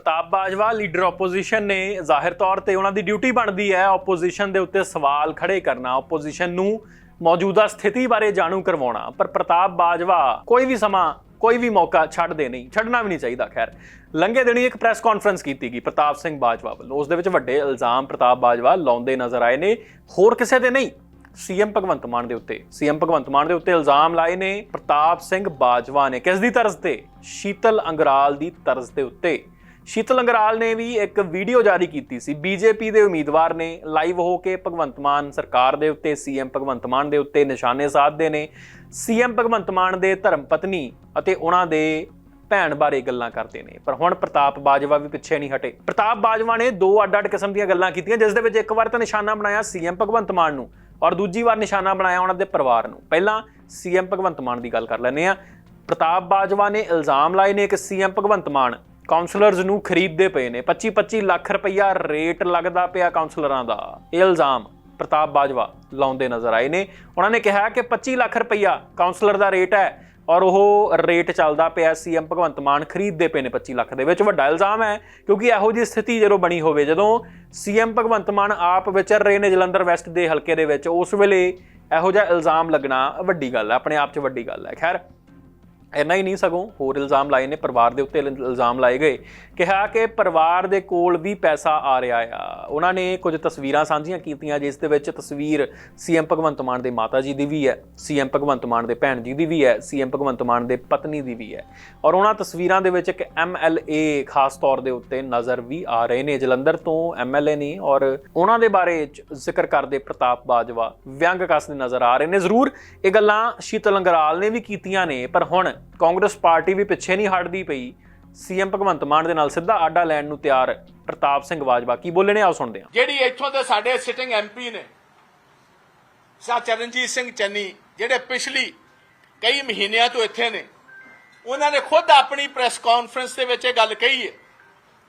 ਪ੍ਰਤਾਪ Bajwa, leader opposition ਨੇ ਜ਼ਾਹਿਰ ਤੌਰ ਤੇ ਉਹਨਾਂ ਦੀ ਡਿਊਟੀ ਬਣਦੀ ਹੈ ਆਪੋਜੀਸ਼ਨ ਦੇ ਉੱਤੇ ਸਵਾਲ ਖੜੇ ਕਰਨਾ ਆਪੋਜੀਸ਼ਨ ਨੂੰ ਮੌਜੂਦਾ ਸਥਿਤੀ ਬਾਰੇ ਜਾਣੂ ਕਰਵਾਉਣਾ। ਪਰ ਪ੍ਰਤਾਪ ਬਾਜਵਾ ਕੋਈ ਵੀ ਸਮਾਂ, ਕੋਈ ਵੀ ਮੌਕਾ ਛੱਡਦੇ ਨਹੀਂ, ਛੱਡਣਾ ਵੀ ਨਹੀਂ ਚਾਹੀਦਾ, ਖੈਰ। ਲੰਘੇ ਦਿਨੀ ਇੱਕ ਪ੍ਰੈਸ ਕਾਨਫਰੰਸ ਕੀਤੀ ਗਈ ਪ੍ਰਤਾਪ ਸਿੰਘ ਬਾਜਵਾ ਵੱਲੋਂ। ਉਸ ਦੇ ਵਿੱਚ ਵੱਡੇ ਇਲਜ਼ਾਮ ਪ੍ਰਤਾਪ ਬਾਜਵਾ ਲਾਉਂਦੇ ਨਜ਼ਰ ਆਏ ਨੇ। ਹੋਰ ਕਿਸੇ ਦੇ ਨਹੀਂ, ਸੀਐਮ ਭਗਵੰਤ ਮਾਨ ਦੇ ਉੱਤੇ। ਸੀਐਮ ਭਗਵੰਤ ਮਾਨ ਦੇ ਉੱਤੇ ਇਲਜ਼ਾਮ ਲਾਏ ਨੇ ਪ੍ਰਤਾਪ ਸਿੰਘ ਬਾਜਵਾ ਨੇ। ਕਿਸ ਦੀ ਤਰਜ਼ ਤੇ? ਸ਼ੀਤਲ ਅੰਗਰਾਲ ਦੀ ਤਰਜ਼ ਦੇ ਉੱਤੇ। ਸ਼ੀਤਲ ਅੰਗਰਾਲ ਨੇ ਵੀ ਇੱਕ ਵੀਡੀਓ ਜਾਰੀ ਕੀਤੀ ਸੀ। ਬੀਜੇਪੀ ਦੇ ਉਮੀਦਵਾਰ ਨੇ ਲਾਈਵ ਹੋ ਕੇ ਭਗਵੰਤ ਮਾਨ ਸਰਕਾਰ ਦੇ ਉੱਤੇ, ਸੀਐਮ ਭਗਵੰਤ ਮਾਨ ਦੇ ਉੱਤੇ ਨਿਸ਼ਾਨੇ ਸਾਧਦੇ ਨੇ। ਸੀਐਮ ਭਗਵੰਤ ਮਾਨ ਦੇ ਧਰਮ ਪਤਨੀ ਅਤੇ ਉਹਨਾਂ ਦੇ ਭੈਣ ਬਾਰੇ ਗੱਲਾਂ ਕਰਦੇ ਨੇ। ਪਰ ਹੁਣ ਪ੍ਰਤਾਪ ਬਾਜਵਾ ਵੀ ਪਿੱਛੇ ਨਹੀਂ ਹਟੇ। ਪ੍ਰਤਾਪ ਬਾਜਵਾ ਨੇ ਦੋ ਅੱਡ-ਅੱਡ ਕਿਸਮ ਦੀਆਂ ਗੱਲਾਂ ਕੀਤੀਆਂ, ਜਿਸ ਦੇ ਵਿੱਚ ਇੱਕ ਵਾਰ ਤਾਂ ਨਿਸ਼ਾਨਾ ਬਣਾਇਆ ਸੀਐਮ ਭਗਵੰਤ ਮਾਨ ਨੂੰ ਔਰ ਦੂਜੀ ਵਾਰ ਨਿਸ਼ਾਨਾ ਬਣਾਇਆ ਉਹਨਾਂ ਦੇ ਪਰਿਵਾਰ ਨੂੰ। ਪਹਿਲਾਂ ਸੀਐਮ ਭਗਵੰਤ ਮਾਨ ਦੀ ਗੱਲ ਕਰ ਲੈਂਦੇ ਆ ਪ੍ਰਤਾਪ ਬਾਜਵਾ ਨੇ ਇਲਜ਼ਾਮ ਲਾਏ ਨੇ ਕਿ ਸੀਐਮ ਭਗਵੰਤ ਮਾਨ ਕਾਉਂਸਲਰਸ ਨੂੰ ਖਰੀਦਦੇ ਪਏ ਨੇ। 25-25 ਲੱਖ ਰੁਪਈਆ ਰੇਟ ਲੱਗਦਾ ਪਿਆ ਕਾਉਂਸਲਰਾਂ ਦਾ। ਇਹ ਇਲਜ਼ਾਮ, ਪ੍ਰਤਾਪ ਬਾਜਵਾ ਲਾਉਂਦੇ ਨਜ਼ਰ ਆਏ ਨੇ। ਉਹਨਾਂ ਨੇ ਕਿਹਾ ਕਿ 25 ਲੱਖ ਰੁਪਈਆ ਕਾਉਂਸਲਰ ਦਾ ਰੇਟ ਹੈ ਔਰ ਉਹ ਰੇਟ ਚੱਲਦਾ ਪਿਆ ਸੀਐਮ ਭਗਵੰਤ ਮਾਨ ਖਰੀਦਦੇ ਪਏ ਨੇ 25 ਲੱਖ ਦੇ ਵਿੱਚ। ਵੱਡਾ ਇਲਜ਼ਾਮ ਹੈ ਕਿਉਂਕਿ ਇਹੋ ਜਿਹੀ ਸਥਿਤੀ ਜਦੋਂ ਬਣੀ ਹੋਵੇ, ਜਦੋਂ ਸੀਐਮ ਭਗਵੰਤ ਮਾਨ ਆਪ ਵਿਚਰ ਰਹੇ ਨੇ ਜਲੰਧਰ ਵੈਸਟ ਦੇ ਹਲਕੇ ਦੇ ਵਿੱਚ, ਉਸ ਵੇਲੇ ਇਹੋ ਜਿਹਾ ਇਲਜ਼ਾਮ ਲੱਗਣਾ ਵੱਡੀ ਗੱਲ ਹੈ। ਆਪਣੇ ਆਪ 'ਚ ਵੱਡੀ ਗੱਲ ਹੈ। ਖੈਰ ਇੰਨਾ ਹੀ ਨਹੀਂ, ਸਗੋਂ ਹੋਰ ਇਲਜ਼ਾਮ ਲਾਏ ਨੇ, ਪਰਿਵਾਰ ਦੇ ਉੱਤੇ ਇਲ- ਇਲਜ਼ਾਮ ਲਾਏ ਗਏ। ਕਿਹਾ ਕਿ ਪਰਿਵਾਰ ਦੇ ਕੋਲ ਵੀ ਪੈਸਾ ਆ ਰਿਹਾ ਆ। ਉਹਨਾਂ ਨੇ ਕੁਝ ਤਸਵੀਰਾਂ ਸਾਂਝੀਆਂ ਕੀਤੀਆਂ, ਜਿਸ ਦੇ ਵਿੱਚ ਤਸਵੀਰ ਸੀਐਮ ਭਗਵੰਤ ਮਾਨ ਦੇ ਮਾਤਾ ਜੀ ਦੀ ਵੀ ਹੈ ਸੀਐਮ ਭਗਵੰਤ ਮਾਨ ਦੇ ਭੈਣ ਜੀ ਦੀ ਵੀ ਹੈ ਸੀਐਮ ਭਗਵੰਤ ਮਾਨ ਦੇ ਪਤਨੀ ਦੀ ਵੀ ਹੈ। ਔਰ ਉਹਨਾਂ ਤਸਵੀਰਾਂ ਦੇ ਵਿੱਚ ਇੱਕ ਐਮਐਲਏ ਖਾਸ ਤੌਰ ਦੇ ਉੱਤੇ ਨਜ਼ਰ ਵੀ ਆ ਰਹੇ ਨੇ। ਜਲੰਧਰ ਤੋਂ ਐਮਐਲਏ ਨੇ ਔਰ ਉਹਨਾਂ ਦੇ ਬਾਰੇ ਚ ਜ਼ਿਕਰ ਕਰਦੇ ਪ੍ਰਤਾਪ ਬਾਜਵਾ ਵਿਅੰਗ ਕੱਸਦੇ ਨਜ਼ਰ ਆ ਰਹੇ ਨੇ। ਜ਼ਰੂਰ ਇਹ ਗੱਲਾਂ ਸ਼ੀਤਲ ਅੰਗਰਾਲ ਨੇ ਵੀ ਕੀਤੀਆਂ ਨੇ, ਪਰ ਹੁਣ ਕਾਂਗਰਸ ਪਾਰਟੀ ਵੀ ਪਿੱਛੇ ਨਹੀਂ ਹਟਦੀ ਪਈ। ਸੀਐਮ ਭਗਵੰਤ ਮਾਨ ਦੇ ਨਾਲ ਸਿੱਧਾ ਆਡਾ ਲੈਣ ਨੂੰ ਤਿਆਰ ਪ੍ਰਤਾਪ ਸਿੰਘ ਬਾਜਵਾ ਕੀ ਬੋਲੇ ਨੇ? ਆਓ ਸੁਣਦੇ ਹਾਂ। ਜਿਹੜੀ ਇੱਥੋਂ ਦੇ ਸਾਡੇ ਸਿਟਿੰਗ ਐਮਪੀ ਨੇ, ਸਾ ਚਰਨਜੀਤ ਸਿੰਘ ਚੰਨੀ, ਜਿਹੜੇ ਪਿਛਲੀ ਕਈ ਮਹੀਨਿਆਂ ਤੋਂ ਇੱਥੇ ਨੇ, ਉਹਨਾਂ ਨੇ ਖੁਦ ਆਪਣੀ ਪ੍ਰੈਸ ਕਾਨਫਰੰਸ ਦੇ ਵਿੱਚ ਇਹ ਗੱਲ ਕਹੀ ਹੈ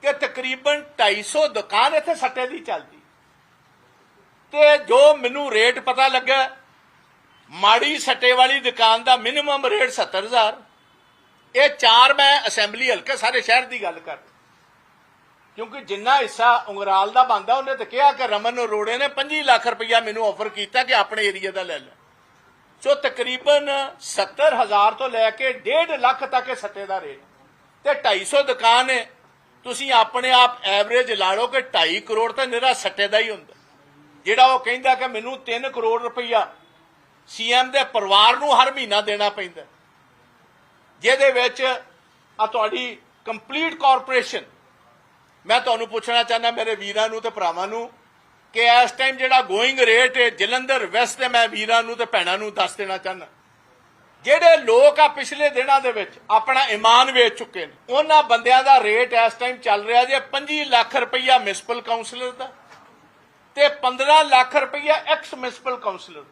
ਕਿ ਤਕਰੀਬਨ 250 ਦੁਕਾਨ ਇੱਥੇ ਸੱਟੇ ਦੀ ਚੱਲਦੀ। ਤੇ ਜੋ ਮੈਨੂੰ ਰੇਟ ਪਤਾ ਲੱਗਾ, ਮਾੜੀ ਸੱਟੇ ਵਾਲੀ ਦੁਕਾਨ ਦਾ ਮਿਨੀਮਮ ਰੇਟ 70000 ਇਹ ਚਾਰ ਮੈਂ ਅਸੈਂਬਲੀ ਹਲਕੇ ਸਾਰੇ ਸ਼ਹਿਰ ਦੀ ਗੱਲ ਕਰ ਕਿਉਂਕਿ ਜਿੰਨਾ ਹਿੱਸਾ ਉਂਗਰਾਲ ਦਾ ਬੰਦਾ ਉਹਨੇ ਤਾਂ ਕਿਹਾ ਕਿ ਰਮਨ ਅਰੋੜੇ ਨੇ 25 ਲੱਖ ਰੁਪਇਆ ਮੈਨੂੰ ਆਫਰ ਕੀਤਾ ਕਿ ਆਪਣੇ ਏਰੀਆ ਦਾ ਲੈ ਲੈ ਸੋ ਤਕਰੀਬਨ 70000 ਤੋਂ ਲੈ ਕੇ 1.5 ਲੱਖ ਤੱਕ ਇਹ ਸੱਟੇ ਦਾ ਰੇਟ ਤੇ 250 ਦੁਕਾਨ ਹੈ ਤੁਸੀਂ ਆਪਣੇ ਆਪ ਐਵਰੇਜ ਲਾ ਲਓ ਕਿ 2.5 ਕਰੋੜ ਤਾਂ ਨਿਹਰਾ ਸੱਟੇ ਦਾ ਹੀ ਹੁੰਦਾ। ਜਿਹੜਾ ਉਹ ਕਹਿੰਦਾ ਕਿ ਮੈਨੂੰ 3 ਕਰੋੜ ਰੁਪਇਆ ਸੀਐਮ ਦੇ ਪਰਿਵਾਰ ਨੂੰ ਹਰ ਮਹੀਨਾ ਦੇਣਾ ਪੈਂਦਾ। ਜਿਹਦੇ ਵਿੱਚ ਆ ਤੁਹਾਡੀ ਕੰਪਲੀਟ ਕਾਰਪੋਰੇਸ਼ਨ ਮੈਂ ਤੁਹਾਨੂੰ ਪੁੱਛਣਾ ਚਾਹੁੰਦਾ, ਮੇਰੇ ਵੀਰਾਂ ਨੂੰ ਤੇ ਭਰਾਵਾਂ ਨੂੰ, ਕਿ ਇਸ ਟਾਈਮ ਜਿਹੜਾ ਗੋਇੰਗ ਰੇਟ ਹੈ ਜਲੰਧਰ ਵੈਸਟ ਦੇ ਮੈਂ ਵੀਰਾਂ ਨੂੰ ਤੇ ਭੈਣਾਂ ਨੂੰ ਦੱਸ ਦੇਣਾ ਚਾਹੁੰਦਾ। ਜਿਹੜੇ ਲੋਕ ਆ ਪਿਛਲੇ ਦਿਨਾਂ ਦੇ ਵਿੱਚ ਆਪਣਾ ਇਮਾਨ ਵੇਚ ਚੁੱਕੇ ਨੇ, ਉਹਨਾਂ ਬੰਦਿਆਂ ਦਾ ਰੇਟ ਇਸ ਟਾਈਮ ਚੱਲ ਰਿਹਾ ਜੇ 25 ਲੱਖ ਰੁਪਈਆ ਮਿਊਨਿਸਪਲ ਕਾਉਂਸਲਰ ਦਾ ਤੇ 15 ਲੱਖ ਰੁਪਈਆ ਐਕਸ ਮਿਊਨਿਸਪਲ ਕਾਉਂਸਲਰ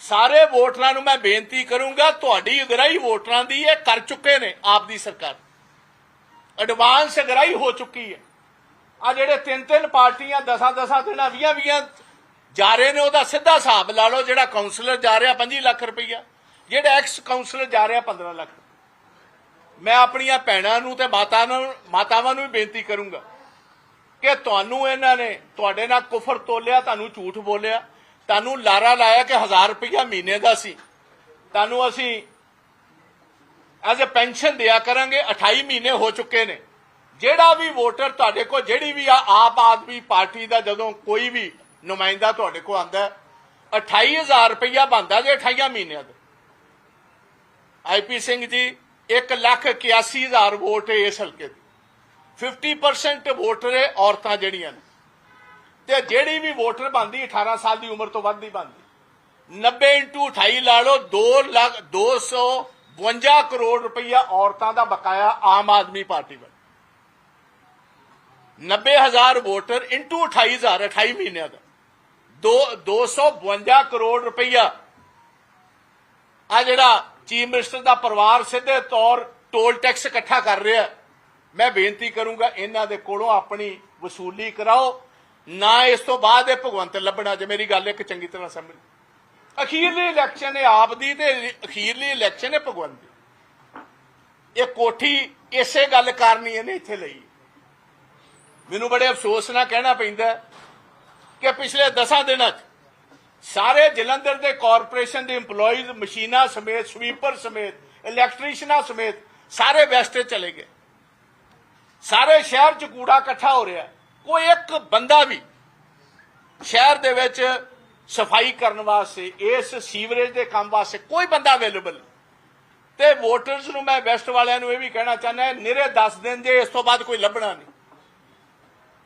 ਸਾਰੇ ਵੋਟਰਾਂ ਨੂੰ ਮੈਂ ਬੇਨਤੀ ਕਰੂੰਗਾ, ਤੁਹਾਡੀ ਅਗਰਾਈ ਵੋਟਰਾਂ ਦੀ ਇਹ ਕਰ ਚੁੱਕੇ ਨੇ ਆਪ ਦੀ ਸਰਕਾਰ। ਐਡਵਾਂਸ ਅਗਰਾਈ ਹੋ ਚੁੱਕੀ ਹੈ। ਆ ਜਿਹੜੇ ਤਿੰਨ ਤਿੰਨ ਪਾਰਟੀਆਂ ਦਸਾਂ ਦਸਾਂ ਦਿਨਾਂ 20 20 ਜਾ ਰਹੇ ਨੇ, ਉਹਦਾ ਸਿੱਧਾ ਹਿਸਾਬ ਲਾ ਲਓ, ਜਿਹੜਾ ਕਾਉਂਸਲਰ ਜਾ ਰਿਹਾ 25 ਲੱਖ ਰੁਪਈਆ, ਜਿਹੜਾ ਐਕਸ ਕਾਉਂਸਲਰ ਜਾ ਰਿਹਾ 15 ਲੱਖ। ਮੈਂ ਆਪਣੀਆਂ ਭੈਣਾਂ ਨੂੰ ਤੇ ਮਾਤਾ ਨੂੰ, ਮਾਤਾਵਾਂ ਨੂੰ ਵੀ ਬੇਨਤੀ ਕਰੂੰਗਾ ਕਿ ਤੁਹਾਨੂੰ ਇਹਨਾਂ ਨੇ, ਤੁਹਾਡੇ ਨਾਲ ਕੁਫਰ ਤੋਲਿਆ, ਤੁਹਾਨੂੰ ਝੂਠ ਬੋਲਿਆ ਤੁਹਾਨੂੰ ਲਾਰਾ ਲਾਇਆ ਕਿ 1000 ਰੁਪਈਆ ਮਹੀਨੇ ਦਾ ਸੀ। ਤੁਹਾਨੂੰ ਅਸੀਂ ਐਜ਼ ਅ ਪੈਨਸ਼ਨ ਦਿਆ ਕਰਾਂਗੇ 28 ਮਹੀਨੇ ਹੋ ਚੁੱਕੇ ਨੇ। ਜਿਹੜਾ ਵੀ ਵੋਟਰ ਤੁਹਾਡੇ ਕੋਲ, ਜਿਹੜੀ ਵੀ ਆ ਆਪ ਆਦਮੀ ਪਾਰਟੀ ਦਾ ਜਦੋਂ ਕੋਈ ਵੀ ਨੁਮਾਇੰਦਾ ਤੁਹਾਡੇ ਕੋਲ ਆਂਦਾ 28000 ਰੁਪਈਆ ਬੰਦਾ ਜੇ 28 ਮਹੀਨਿਆਂ ਦਾ। ਆਈਪੀ ਸਿੰਘ ਜੀ 181000 ਵੋਟ ਇਸ ਹਲਕੇ ਦੀ। 50% ਵੋਟਰ ਔਰਤਾਂ ਜਿਹੜੀਆਂ ਨੇ। ਤੇ ਜਿਹੜੀ ਵੀ ਵੋਟਰ ਬੰਦੀ 18 ਸਾਲ ਦੀ ਉਮਰ ਤੋਂ ਵੱਧ ਦੀ ਬੰਦੀ 90 ਇੰਟੂ 28 ਲਾ ਲਓ 2 ਲੱਖ 252 ਕਰੋੜ ਰੁਪਈਆ ਔਰਤਾਂ ਦਾ ਬਕਾਇਆ ਆਮ ਆਦਮੀ ਪਾਰਟੀ ਵੱਲ। 90000 ਵੋਟਰ ਇੰਟੂ 28000 28 ਮਹੀਨਿਆਂ ਦਾ। ਦੋ 252 ਕਰੋੜ ਰੁਪਈਆ। ਆ ਜਿਹੜਾ ਚੀਫ ਮਿਨਿਸਟਰ ਦਾ ਪਰਿਵਾਰ ਸਿੱਧੇ ਤੌਰ ਟੋਲ ਟੈਕਸ ਇਕੱਠਾ ਕਰ ਰਿਹਾ। ਮੈਂ ਬੇਨਤੀ ਕਰੂੰਗਾ, ਇਹਨਾਂ ਦੇ ਕੋਲੋਂ ਆਪਣੀ ਵਸੂਲੀ ਕਰਾਓ। ਨਾ ਇਸ ਤੋਂ ਬਾਅਦ ਇਹ ਭਗਵੰਤ ਲੱਭਣਾ, ਜੇ ਮੇਰੀ ਗੱਲ ਇੱਕ ਚੰਗੀ ਤਰ੍ਹਾਂ ਸਮਝ। ਅਖੀਰਲੀ ਇਲੈਕਸ਼ਨ ਹੈ ਆਪ ਦੀ ਤੇ ਅਖੀਰਲੀ ਇਲੈਕਸ਼ਨ ਹੈ ਭਗਵੰਤ ਦੀ। ਇਹ ਕੋਠੀ ਇਸੇ ਗੱਲ ਕਰਨੀ ਇਹਨੇ ਇੱਥੇ ਲਈ। ਮੈਨੂੰ ਬੜੇ ਅਫਸੋਸ ਨਾਲ ਕਹਿਣਾ ਪੈਂਦਾ ਕਿ ਪਿਛਲੇ 10 ਦਿਨਾਂ 'ਚ ਸਾਰੇ ਜਲੰਧਰ ਦੇ ਕਾਰਪੋਰੇਸ਼ਨ ਦੇ EMPLOYEES, ਮਸ਼ੀਨਾਂ ਸਮੇਤ ਸਵੀਪਰ ਸਮੇਤ ਇਲੈਕਟ੍ਰੀਸ਼ੀਨਾਂ ਸਮੇਤ ਸਾਰੇ ਵੈਸਟ ਚਲੇ ਗਏ। ਸਾਰੇ ਸ਼ਹਿਰ 'ਚ ਕੂੜਾ ਇਕੱਠਾ ਹੋ ਰਿਹਾ। ਕੋਈ ਇੱਕ ਬੰਦਾ ਵੀ ਸ਼ਹਿਰ ਦੇ ਵਿੱਚ ਸਫ਼ਾਈ ਕਰਨ ਵਾਸਤੇ, ਇਸ ਸੀਵਰੇਜ ਦੇ ਕੰਮ ਵਾਸਤੇ ਕੋਈ ਬੰਦਾ ਅਵੇਲੇਬਲ ਤੇ ਵੋਟਰਸ ਨੂੰ ਮੈਂ ਵੈਸਟ ਵਾਲਿਆਂ ਨੂੰ ਇਹ ਵੀ ਕਹਿਣਾ ਚਾਹੁੰਦਾ ਨਿਰੇ ਦੱਸ ਦਿਨ ਜੇ ਇਸ ਤੋਂ ਬਾਅਦ ਕੋਈ ਲੱਭਣਾ ਨਹੀਂ।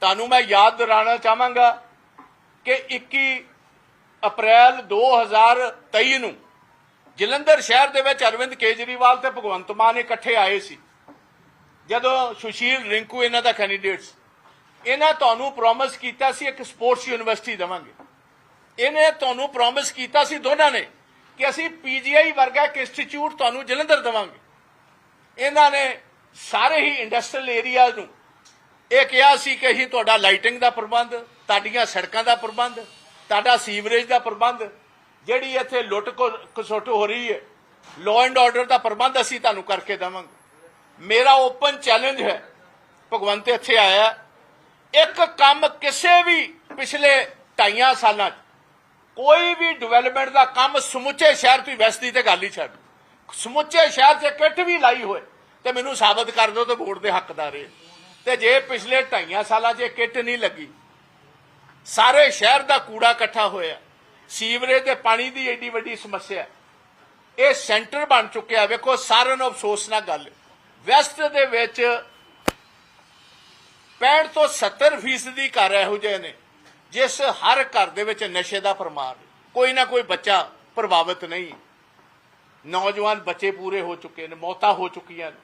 ਤੁਹਾਨੂੰ ਮੈਂ ਯਾਦ ਦਿਲਾਣਾ ਚਾਹਾਂਗਾ ਕਿ 21 ਅਪ੍ਰੈਲ 2023 ਨੂੰ ਜਲੰਧਰ ਸ਼ਹਿਰ ਦੇ ਵਿੱਚ ਅਰਵਿੰਦ ਕੇਜਰੀਵਾਲ ਤੇ ਭਗਵੰਤ ਮਾਨ ਇਕੱਠੇ ਆਏ ਸੀ। ਜਦੋਂ ਸੁਸ਼ੀਲ ਰਿੰਕੂ ਇਹਨਾਂ ਦਾ ਕੈਂਡੀਡੇਟ ਸੀ ਇਹਨਾਂ ਤੁਹਾਨੂੰ ਪ੍ਰੋਮਿਸ ਕੀਤਾ ਸੀ ਇੱਕ ਸਪੋਰਟਸ ਯੂਨੀਵਰਸਿਟੀ ਦੇਵਾਂਗੇ। ਇਹਨੇ ਤੁਹਾਨੂੰ ਪ੍ਰੋਮਿਸ ਕੀਤਾ ਸੀ ਦੋਨਾਂ ਨੇ ਕਿ ਅਸੀਂ ਪੀਜੀਆਈ ਵਰਗਾ ਇੱਕ ਇੰਸਟੀਚਿਊਟ ਤੁਹਾਨੂੰ ਜਲੰਧਰ ਦੇਵਾਂਗੇ। ਇਹਨਾਂ ਨੇ ਸਾਰੇ ਹੀ ਇੰਡਸਟਰੀਅਲ ਏਰੀਆ ਨੂੰ ਇਹ ਕਿਹਾ ਸੀ ਕਿ ਅਸੀਂ ਤੁਹਾਡਾ ਲਾਈਟਿੰਗ ਦਾ ਪ੍ਰਬੰਧ, ਤੁਹਾਡੀਆਂ ਸੜਕਾਂ ਦਾ ਪ੍ਰਬੰਧ, ਤੁਹਾਡਾ ਸੀਵਰੇਜ ਦਾ ਪ੍ਰਬੰਧ, ਜਿਹੜੀ ਇੱਥੇ ਲੁੱਟ ਖਸੁੱਟ ਹੋ ਰਹੀ ਹੈ ਲਾਅ ਐਂਡ ਆਰਡਰ ਦਾ ਪ੍ਰਬੰਧ ਅਸੀਂ ਤੁਹਾਨੂੰ ਕਰਕੇ ਦੇਵਾਂਗੇ। ਮੇਰਾ ਓਪਨ ਚੈਲੰਜ ਹੈ, ਭਗਵੰਤ ਇੱਥੇ ਆਇਆ ਇੱਕ ਕੰਮ ਕਿਸੇ ਵੀ ਪਿਛਲੇ ਢਾਈਆਂ ਸਾਲਾਂ 'ਚ, ਕੋਈ ਵੀ ਡਿਵੈਲਪਮੈਂਟ ਦਾ ਕੰਮ ਸਮੁੱਚੇ ਸ਼ਹਿਰ ਤੋਂ ਵੈਸਟ ਦੀ ਤੇ ਗੱਲ ਹੀ ਛੱਡ ਸਮੁੱਚੇ ਸ਼ਹਿਰ 'ਚ ਕਿੱਟ ਵੀ ਲਾਈ ਹੋਏ, ਤੇ ਮੈਨੂੰ ਸਾਬਤ ਕਰ ਦਿਓ ਤੇ ਵੋਟ ਦੇ ਹੱਕਦਾਰ ਹੈ ਤੇ ਜੇ ਪਿਛਲੇ ਢਾਈਆਂ ਸਾਲਾਂ 'ਚ ਇਹ ਕਿੱਟ ਨਹੀਂ ਲੱਗੀ, ਸਾਰੇ ਸ਼ਹਿਰ ਦਾ ਕੂੜਾ ਇਕੱਠਾ ਹੋਇਆ, ਸੀਵਰੇਜ ਤੇ ਪਾਣੀ ਦੀ ਏਡੀ ਵੱਡੀ ਸਮੱਸਿਆ ਇਹ ਸੈਂਟਰ ਬਣ ਚੁੱਕਿਆ, ਵੇਖੋ ਸਾਰਿਆਂ ਨੂੰ ਅਫਸੋਸ ਨਾਲ ਗੱਲ। ਵੈਸਟ ਦੇ ਵਿੱਚ 65 ਤੋਂ 70 ਫੀਸਦੀ ਘਰ ਇਹੋ ਜਿਹੇ ਨੇ, ਜਿਸ ਹਰ ਘਰ ਦੇ ਵਿੱਚ ਨਸ਼ੇ ਦਾ ਪਰਮਾਰ ਕੋਈ ਨਾ ਕੋਈ ਬੱਚਾ ਪ੍ਰਭਾਵਿਤ ਨਹੀਂ। ਨੌਜਵਾਨ ਬੱਚੇ ਪੂਰੇ ਹੋ ਚੁੱਕੇ ਨੇ, ਮੌਤਾਂ ਹੋ ਚੁੱਕੀਆਂ ਨੇ।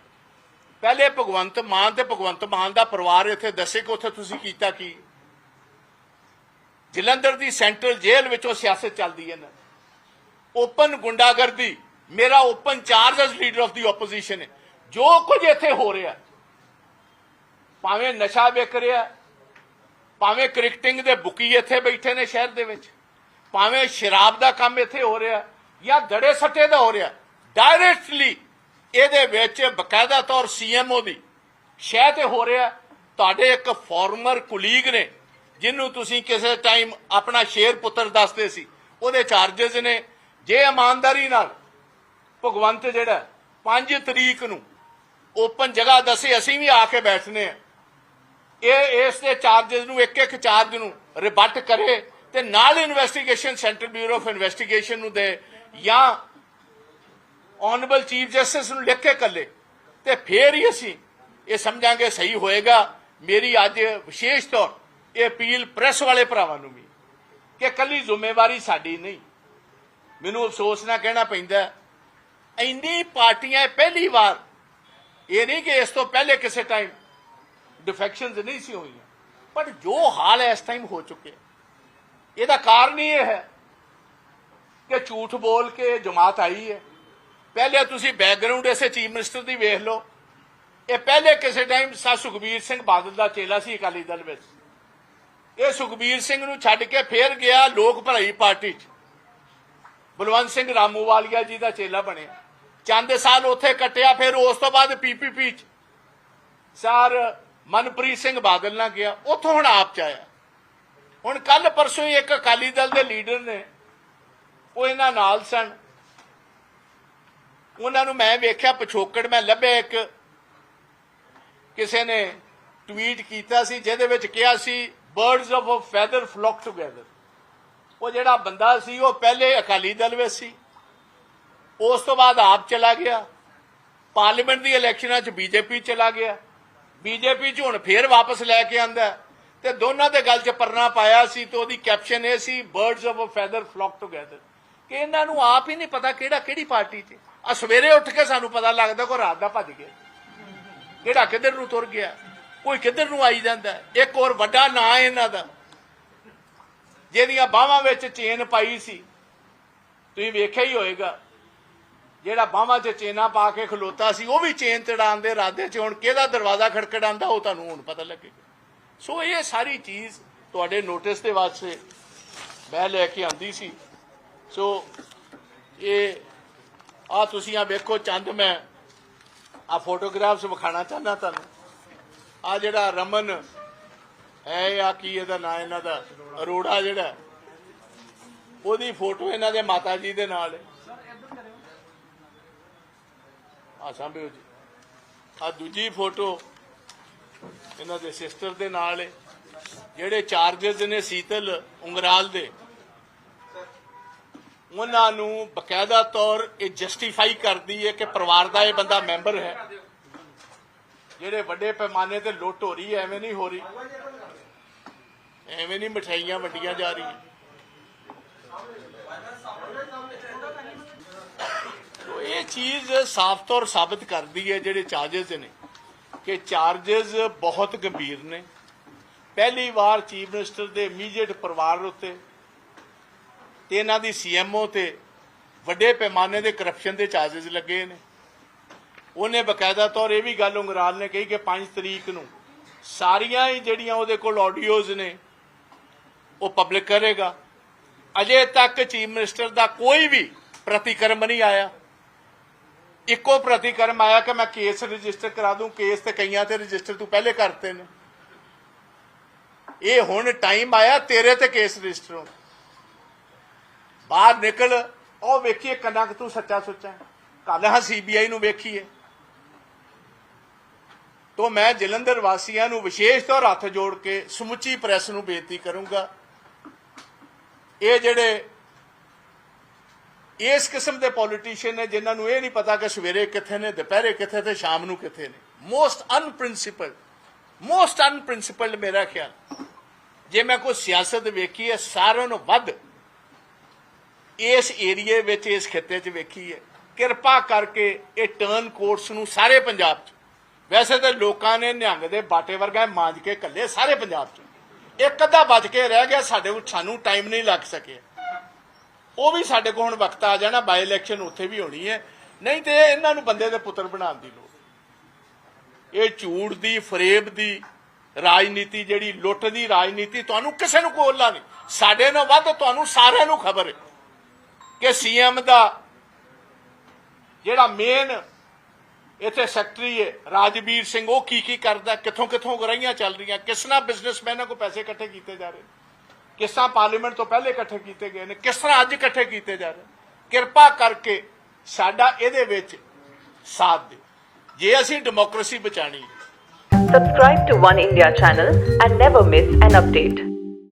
ਪਹਿਲੇ ਭਗਵੰਤ ਮਾਨ ਤੇ ਭਗਵੰਤ ਮਾਨ ਦਾ ਪਰਿਵਾਰ ਇੱਥੇ ਦੱਸੇ ਕਿ ਉੱਥੇ ਤੁਸੀਂ ਕੀਤਾ ਕੀ? ਜਲੰਧਰ ਦੀ ਸੈਂਟਰਲ ਜੇਲ੍ਹ ਵਿੱਚੋਂ ਸਿਆਸਤ ਚੱਲਦੀ ਹੈ ਨਾ। ਓਪਨ ਗੁੰਡਾਗਰਦੀ, ਮੇਰਾ open charge as leader of the opposition ਹੈ। ਜੋ ਕੁਝ ਇੱਥੇ ਹੋ ਰਿਹਾ ਭਾਵੇਂ ਨਸ਼ਾ ਵਿਕ ਰਿਹਾ, ਭਾਵੇਂ ਕ੍ਰਿਕਟਿੰਗ ਦੇ ਬੁਕੀ ਇੱਥੇ ਬੈਠੇ ਨੇ ਸ਼ਹਿਰ ਦੇ ਵਿੱਚ, ਭਾਵੇਂ ਸ਼ਰਾਬ ਦਾ ਕੰਮ ਇੱਥੇ ਹੋ ਰਿਹਾ ਜਾਂ ਦੜੇ ਸੱਟੇ ਦਾ ਹੋ ਰਿਹਾ ਡਾਇਰੈਕਟਲੀ ਇਹਦੇ ਵਿੱਚ ਬਕਾਇਦਾ ਤੌਰ ਸੀਐਮਓ ਦੀ ਸ਼ਹਿ ਤੇ ਹੋ ਰਿਹਾ। ਤੁਹਾਡੇ ਇੱਕ ਫਾਰਮਰ ਕੁਲੀਗ ਨੇ, ਜਿਹਨੂੰ ਤੁਸੀਂ ਕਿਸੇ ਟਾਈਮ ਆਪਣਾ ਸ਼ੇਰ ਪੁੱਤਰ ਦੱਸਦੇ ਸੀ, ਉਹਦੇ ਚਾਰजेस ਨੇ। ਜੇ ਇਮਾਨਦਾਰੀ ਨਾਲ ਭਗਵੰਤ ਜਿਹੜਾ 5 ਤਰੀਕ ਨੂੰ ਓਪਨ ਜਗ੍ਹਾ ਦੱਸੇ, ਅਸੀਂ ਵੀ ਆ ਕੇ ਬੈਠਨੇ ਆ। ਇਹ ਇਸ ਦੇ ਚਾਰजेस ਨੂੰ ਇੱਕ ਇੱਕ ਚਾਰਜ ਨੂੰ ਰਿਬਟ ਕਰੇ ਤੇ ਨਾਲ investigation centre bureau of investigation ਨੂੰ ਦੇ ਜਾਂ ਆਨਰੇਬਲ ਚੀਫ ਜਸਟਿਸ ਨੂੰ ਲਿਖ ਕੇ ਕੱਲੇ ਤੇ ਫੇਰ ਹੀ ਅਸੀਂ ਇਹ ਸਮਝਾਂਗੇ ਸਹੀ ਹੋਏਗਾ। ਮੇਰੀ ਅੱਜ ਵਿਸ਼ੇਸ਼ ਤੌਰ ਇਹ ਅਪੀਲ ਪ੍ਰੈਸ ਵਾਲੇ ਭਰਾਵਾਂ ਨੂੰ ਵੀ ਕਿ ਕੱਲੀ ਜ਼ਿੰਮੇਵਾਰੀ ਸਾਡੀ ਨਹੀਂ। ਮੈਨੂੰ ਅਫਸੋਸ ਨਾਲ ਕਹਿਣਾ ਪੈਂਦਾ ਇੰਨੀ ਪਾਰਟੀਆਂ ਪਹਿਲੀ ਵਾਰ, ਇਹ ਨਹੀਂ ਕਿ ਇਸ ਤੋਂ ਪਹਿਲੇ ਕਿਸੇ ਟਾਈਮ ਡਿਫੈਕਸ਼ਨਸ ਨਹੀਂ ਸੀ ਹੋਈਆਂ। ਬਟ ਜੋ ਹਾਲ ਇਸ ਟਾਈਮ ਹੋ ਚੁੱਕਿਆ ਇਹਦਾ ਕਾਰਨ ਹੀ ਇਹ ਹੈ ਕਿ ਝੂਠ ਬੋਲ ਕੇ ਜਮਾਤ ਆਈ ਹੈ। ਪਹਿਲੇ ਤੁਸੀਂ ਬੈਕਗ੍ਰਾਉਂਡ ਇਸੇ ਚੀਫ ਮਿਨਿਸਟਰ ਦੀ ਵੇਖ ਲਓ। ਇਹ ਪਹਿਲੇ ਕਿਸੇ ਟਾਈਮ ਸਾ ਸੁਖਬੀਰ ਸਿੰਘ ਬਾਦਲ ਦਾ ਚੇਲਾ ਸੀ ਅਕਾਲੀ ਦਲ ਵਿੱਚ। ਇਹ ਸੁਖਬੀਰ ਸਿੰਘ ਨੂੰ ਛੱਡ ਕੇ ਫੇਰ ਗਿਆ ਲੋਕ ਭਲਾਈ ਪਾਰਟੀ 'ਚ। ਬਲਵੰਤ ਸਿੰਘ ਰਾਮੂਵਾਲੀਆ ਜੀ ਦਾ ਚੇਲਾ ਬਣਿਆ। ਚੰਦ ਸਾਲ ਉੱਥੇ ਕੱਟਿਆ, ਫਿਰ ਉਸ ਤੋਂ ਬਾਅਦ ਪੀਪੀਪੀ 'ਚ। ਸਰ ਮਨਪ੍ਰੀਤ ਸਿੰਘ ਬਾਦਲ ਨਾਲ ਗਿਆ, ਉੱਥੋਂ ਹੁਣ ਆਪ ਚ ਆਇਆ। ਹੁਣ ਕੱਲ ਪਰਸੋਂ ਹੀ ਇੱਕ ਅਕਾਲੀ ਦਲ ਦੇ ਲੀਡਰ ਨੇ, ਉਹ ਇਹਨਾਂ ਨਾਲ ਸਨ। ਉਹਨਾਂ ਨੂੰ ਮੈਂ ਵੇਖਿਆ ਪਿਛੋਕੜ, ਮੈਂ ਲੱਭਿਆ ਇੱਕ ਕਿਸੇ ਨੇ ਟਵੀਟ ਕੀਤਾ ਸੀ, ਜਿਹਦੇ ਵਿੱਚ ਕਿਹਾ ਸੀ birds of a feather flock together ਉਹ ਜਿਹੜਾ ਬੰਦਾ ਸੀ, ਉਹ ਪਹਿਲੇ ਅਕਾਲੀ ਦਲ ਵਿੱਚ ਸੀ। ਉਸ ਤੋਂ ਬਾਅਦ ਆਪ ਚਲਾ ਗਿਆ। ਪਾਰਲੀਮੈਂਟ ਦੀ ਇਲੈਕਸ਼ਨਾਂ 'ਚ ਬੀਜੇਪੀ ਚਲਾ ਗਿਆ। ਬੀਜੇਪੀ 'ਚ ਹੁਣ ਫੇਰ ਵਾਪਸ ਲੈ ਕੇ ਆਂਦਾ ਤੇ ਦੋਨਾਂ ਦੇ ਗੱਲ 'ਚ ਪਰਨਾ ਪਾਇਆ ਸੀ ਤੇ ਉਹਦੀ ਕੈਪਸ਼ਨ ਇਹ ਸੀ birds of a feather flock together ਕਿ ਇਹਨਾਂ ਨੂੰ ਆਪ ਹੀ ਨਹੀਂ ਪਤਾ ਕਿਹੜਾ, ਕਿਹੜੀ ਪਾਰਟੀ 'ਚ। ਆ ਸਵੇਰੇ ਉੱਠ ਕੇ ਸਾਨੂੰ ਪਤਾ ਲੱਗਦਾ ਕੋਈ ਰਾਤ ਦਾ ਭੱਜ ਗਿਆ। ਕਿਹੜਾ ਕਿੱਧਰ ਨੂੰ ਤੁਰ ਗਿਆ। ਕੋਈ ਕਿੱਧਰ ਨੂੰ ਆਈ ਜਾਂਦਾ ਇੱਕ ਹੋਰ ਵੱਡਾ ਨਾਂ ਇਹਨਾਂ ਦਾ, ਜਿਹਦੀਆਂ ਬਾਹਾਂ ਵਿੱਚ ਚੇਨ ਪਾਈ ਸੀ। ਤੁਸੀਂ ਵੇਖਿਆ ਹੀ ਹੋਏਗਾ। ਜਿਹੜਾ ਬਾਹਾਂ 'ਚ ਚੇਨਾ ਪਾ ਕੇ ਖਲੋਤਾ ਸੀ, ਉਹ ਵੀ ਚੇਨ ਤੜਾਉਣ ਦੇ ਇਰਾਦੇ 'ਚ, ਹੁਣ ਕਿਹਦਾ ਦਰਵਾਜ਼ਾ ਖੜਖੜਾਉਂਦਾ ਉਹ ਤੁਹਾਨੂੰ ਹੁਣ ਪਤਾ ਲੱਗੇਗਾ। ਸੋ ਇਹ ਸਾਰੀ ਚੀਜ਼ ਤੁਹਾਡੇ ਨੋਟਿਸ ਦੇ ਵਾਸਤੇ ਮੈਂ ਲੈ ਕੇ ਆਂਦੀ ਸੀ। ਸੋ ਇਹ ਆ ਤੁਸੀਂ ਆ ਵੇਖੋ, ਚੰਦ ਮੈਂ ਆ ਫੋਟੋਗ੍ਰਾਫਸ ਵਿਖਾਣਾ ਚਾਹੁੰਦਾ ਤੁਹਾਨੂੰ। ਆ ਜਿਹੜਾ ਰਮਨ ਹੈ ਆ ਕੀ ਇਹਦਾ ਨਾਂ ਇਹਨਾਂ ਦਾ, ਅਰੋੜਾ ਜਿਹੜਾ, ਉਹਦੀ ਫੋਟੋ ਇਹਨਾਂ ਦੇ ਮਾਤਾ ਜੀ ਦੇ ਨਾਲ ਹੈ। ਆ ਸਾਂਭਿਓ ਜੀ। ਆ ਦੂਜੀ ਫੋਟੋ ਇਹਨਾਂ ਦੇ ਸਿਸਟਰ ਦੇ ਨਾਲ ਹੈ ਜਿਹੜੇ ਚਾਰਜਸ ਨੇ ਸੀਤਲ ਉਂਗਰਾਲ ਦੇ। ਉਹਨਾਂ ਨੂੰ ਬਕਾਇਦਾ ਤੌਰ ਇਹ ਜਸਟੀਫਾਈ ਕਰਦੀ ਹੈ ਕਿ ਪਰਿਵਾਰ ਦਾ ਇਹ ਬੰਦਾ ਮੈਂਬਰ ਹੈ। ਜਿਹੜੇ ਵੱਡੇ ਪੈਮਾਨੇ ਤੇ ਲੁੱਟ ਹੋ ਰਹੀ ਹੈ, ਐਵੇਂ ਨਹੀਂ ਹੋ ਰਹੀ। ਐਵੇਂ ਨਹੀਂ ਮਠਾਈਆਂ ਵੰਡੀਆਂ ਜਾ ਰਹੀਆਂ ਤੋ ਇਹ ਚੀਜ਼ ਸਾਫ਼ ਤੌਰ ਸਾਬਤ ਕਰਦੀ ਹੈ ਜਿਹੜੇ ਚਾਰजेस ਨੇ ਕਿ ਚਾਰजेस ਬਹੁਤ ਗੰਭੀਰ ਨੇ। ਪਹਿਲੀ ਵਾਰ ਚੀਫ ਮਿਨਿਸਟਰ ਦੇ ਇਮੀਡੀਏਟ ਪਰਿਵਾਰ ਉੱਤੇ ਤੇ ਇਹਨਾਂ ਦੀ ਸੀਐਮਓ ਤੇ ਵੱਡੇ ਪੈਮਾਨੇ ਦੇ ਕਰਪਸ਼ਨ ਦੇ ਚਾਰजेस ਲੱਗੇ ਨੇ। ਉਹਨੇ ਬਕਾਇਦਾ ਤੌਰ ਇਹ ਵੀ ਗੱਲ ਉਂਗਰਾਲ ਨੇ ਕਹੀ ਕਿ 5 ਤਰੀਕ ਨੂੰ ਸਾਰੀਆਂ ਹੀ ਜਿਹੜੀਆਂ ਉਹਦੇ ਕੋਲ ਆਡੀਓਜ਼ ਨੇ, ਉਹ ਪਬਲਿਕ ਕਰੇਗਾ। ਅਜੇ ਤੱਕ ਚੀਫ ਮਿਨਿਸਟਰ ਦਾ ਕੋਈ ਵੀ ਪ੍ਰਤੀਕਰਮ ਨਹੀਂ ਆਇਆ। ਇੱਕੋ ਪ੍ਰਤੀਕਰਮ ਆਇਆ ਕਿ ਮੈਂ ਕੇਸ ਰਜਿਸਟਰ ਕਰਾ ਦੂੰ, ਕੇਸ ਤੇ ਕਈਆਂ ਤੇ ਰਜਿਸਟਰ ਤੂੰ ਪਹਿਲੇ ਕਰਤੇ ਨੇ ਇਹ ਹੁਣ ਟਾਈਮ ਆਇਆ ਤੇਰੇ ਤੇ ਕੇਸ ਰਜਿਸਟਰ ਹੋਣ। ਬਾਹਰ ਨਿਕਲ, ਉਹ ਵੇਖੀਏ ਕੰਨਾਂ ਕਿ ਤੂੰ ਸੱਚਾ ਸੁੱਚਾ। ਕੱਲ ਹਾਂ ਸੀਬੀਆਈ ਨੂੰ ਵੇਖੀਏ। ਤੋਂ ਮੈਂ ਜਲੰਧਰ ਵਾਸੀਆਂ ਨੂੰ ਵਿਸ਼ੇਸ਼ ਤੌਰ ਹੱਥ ਜੋੜ ਕੇ ਸਮੁੱਚੀ ਪ੍ਰੈਸ ਨੂੰ ਬੇਨਤੀ ਕਰੂੰਗਾ। ਇਹ ਜਿਹੜੇ ਇਸ ਕਿਸਮ ਦੇ ਪੋਲੀਟੀਸ਼ੀਅਨ ਨੇ ਜਿਨ੍ਹਾਂ ਨੂੰ ਇਹ ਨਹੀਂ ਪਤਾ ਕਿ ਸਵੇਰੇ ਕਿੱਥੇ ਨੇ, ਦੁਪਹਿਰੇ ਕਿੱਥੇ ਤੇ ਸ਼ਾਮ ਨੂੰ ਕਿੱਥੇ ਨੇ। ਮੋਸਟ ਅਨਪ੍ਰਿੰਸੀਪਲ ਮੋਸਟ ਅਨਪ੍ਰਿੰਸੀਪਲਡ ਮੇਰਾ ਖਿਆਲ। ਜੇ ਮੈਂ ਕੋਈ ਸਿਆਸਤ ਵੇਖੀ ਹੈ, ਸਾਰਿਆਂ ਨੂੰ ਵੱਧ ਇਸ ਏਰੀਏ ਵਿੱਚ, ਇਸ ਖਿੱਤੇ 'ਚ ਵੇਖੀ ਹੈ। ਕਿਰਪਾ ਕਰਕੇ ਇਹ ਟਰਨ ਕੋਰਸ ਨੂੰ ਸਾਰੇ ਪੰਜਾਬ 'ਚ। ਵੈਸੇ ਤਾਂ ਲੋਕਾਂ ਨੇ ਨਿਹੰਗ ਦੇ ਬਾਟੇ ਵਰਗਾ ਮਾਂਜ ਕੇ ਕੱਲੇ ਸਾਰੇ ਪੰਜਾਬ 'ਚ। ਇੱਕ ਅੱਧਾ ਬਚ ਕੇ ਰਹਿ ਗਿਆ, ਸਾਡੇ ਕੋਲ ਸਾਨੂੰ ਟਾਈਮ ਨਹੀਂ ਲੱਗ ਸਕਿਆ। ਉਹ ਵੀ ਸਾਡੇ ਕੋਲ ਹੁਣ ਵਕਤ ਆ ਜਾਣਾ ਬਾਈ ਇਲੈਕਸ਼ਨ ਉੱਥੇ ਵੀ ਹੋਣੀ ਹੈ। ਨਹੀਂ ਤੇ ਇਹਨਾਂ ਨੂੰ ਬੰਦੇ ਦੇ ਪੁੱਤਰ ਬਣਾਉਣ ਦੀ ਲੋੜ। ਇਹ ਝੂਠ ਦੀ, ਫਰੇਬ ਦੀ ਰਾਜਨੀਤੀ ਜਿਹੜੀ, ਲੁੱਟ ਦੀ ਰਾਜਨੀਤੀ ਤੁਹਾਨੂੰ ਕਿਸੇ ਨੂੰ ਕੋਲਾ ਨਹੀਂ। ਸਾਡੇ ਨਾਲ ਵੱਧ ਤੁਹਾਨੂੰ ਸਾਰਿਆਂ ਨੂੰ ਖਬਰ ਹੈ ਕਿ ਸੀਐਮ ਦਾ ਜਿਹੜਾ ਮੇਨ ਇੱਥੇ ਸੈਕਟਰੀ ਹੈ, ਰਾਜਵੀਰ ਸਿੰਘ, ਉਹ ਕੀ ਕੀ ਕਰਦਾ ਕਿੱਥੋਂ ਕਿੱਥੋਂ ਗਰਾਈਆਂ ਚੱਲ ਰਹੀਆਂ, ਕਿਸ ਨਾਲ ਬਿਜ਼ਨਸਮੈਨਾਂ ਕੋ ਪੈਸੇ ਇਕੱਠੇ ਕੀਤੇ ਜਾ ਰਹੇ ਕਿਸ ਤਰ੍ਹਾਂ ਪਾਰਲੀਮੈਂਟ ਤੋਂ ਪਹਿਲੇ ਇਕੱਠੇ ਕੀਤੇ ਗਏ ਨੇ, ਕਿਸ ਤਰ੍ਹਾਂ ਅੱਜ ਇਕੱਠੇ ਕੀਤੇ ਜਾ ਰਹੇ ਕਿਰਪਾ ਕਰਕੇ ਸਾਡਾ ਇਹਦੇ ਵਿੱਚ ਸਾਥ ਦਿਓ। ਜੇ ਅਸੀਂ ਡੈਮੋਕ੍ਰੇਸੀ ਬਚਾਣੀ ਹੈ। Subscribe to One India channel and never miss an update.